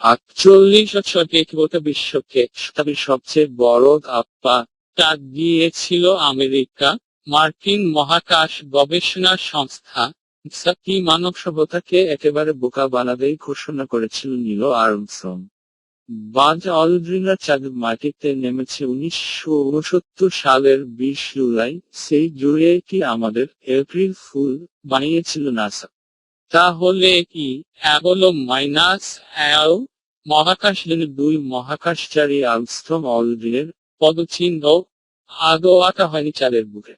আটচল্লিশ বছরকে গোটা বিশ্বকে, শতাব্দীর সবচেয়ে বড় ধাপ্পা তা দিয়েছিল আমেরিকা। মার্কিন মহাকাশ গবেষণা সংস্থা কি মানব সভ্যতাকে একেবারে বোকা বানাবেই ঘোষণা করেছিল নীল আর্মস্ট্রং? বাজ অলড্রিনরা চাঁদ মাটিতে নেমেছে উনিশশো উনসত্তর সালের বিশ জুলাই। সেই জুড়ে কি আমাদের এপ্রিল ফুল বানিয়েছিল নাসা? তাহলে কি হলো মাইনাস এল মহাকাশযানের দুই মহাকাশচারী আর্মস্ট্রং অলড্রিনের পদচিহ্ন? আদৌ আঁকা হয়নি চাঁদের বুকে।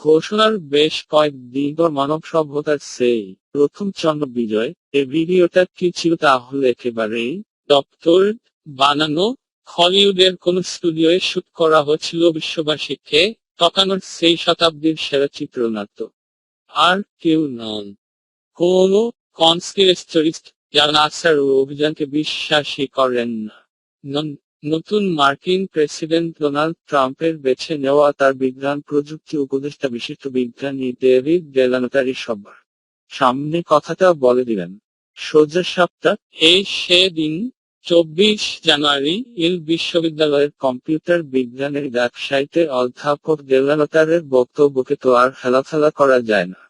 ঘোষণার বেশ কয়েকদিন পর মানব সভ্যতার সেই প্রথম চন্দ্র বিজয় এ ভিডিওটা কি ছিল তাহলে একেবারেই ডক্টর বানানো। হলিউডের কোন স্টুডিওয়ে শুট করা হয়েছিল বিশ্ববাসীকে তকানোর সেই শতাব্দীর সেরা চিত্রনাট্য। আর কেউ নন। কোন কনস্পিরেস্টরিস্ট যারা নাসার অভিযানকে বিশ্বাসী করেন না। নতুন মার্কিন প্রেসিডেন্ট ডোনাল্ড ট্রাম্পের বেছে নেওয়া তার বিজ্ঞান প্রযুক্তি উপদেষ্টা বিশিষ্ট বিজ্ঞানী ডেভিড ডেলানোটারি সবার সামনে কথাটা বলে দিলেন, সোজা সপ্তাহ এই সেদিন চব্বিশ জানুয়ারি ইল বিশ্ববিদ্যালয়ের কম্পিউটার বিজ্ঞানের ওয়েবসাইটে অধ্যাপক ডেলানোটারের বক্তব্যকে তো আর হেলাফেলা করা যায় না।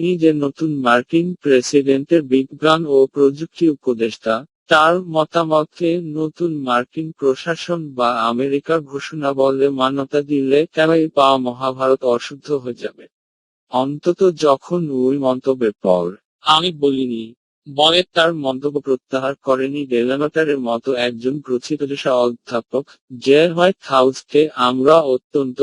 এই যে নতুন মার্কিন প্রেসিডেন্টের বিজ্ঞান ও প্রযুক্তি উপদেষ্টা, তার মতামতে নতুন মার্কিন প্রশাসন বা আমেরিকার ঘোষণা বলে মান্যতা দিলে কেনই পাওয়া মহাভারত অশুদ্ধ হয়ে যাবে? অন্তত যখন ওই মন্তব্যের পর। আমি বলিনি। বলে তার মন্তব্য প্রত্যাহার করেনি ডেলানোটারের মতো একজন প্রথিতযশা অধ্যাপক, যে হোয়াইট হাউসকে আমরা অত্যন্ত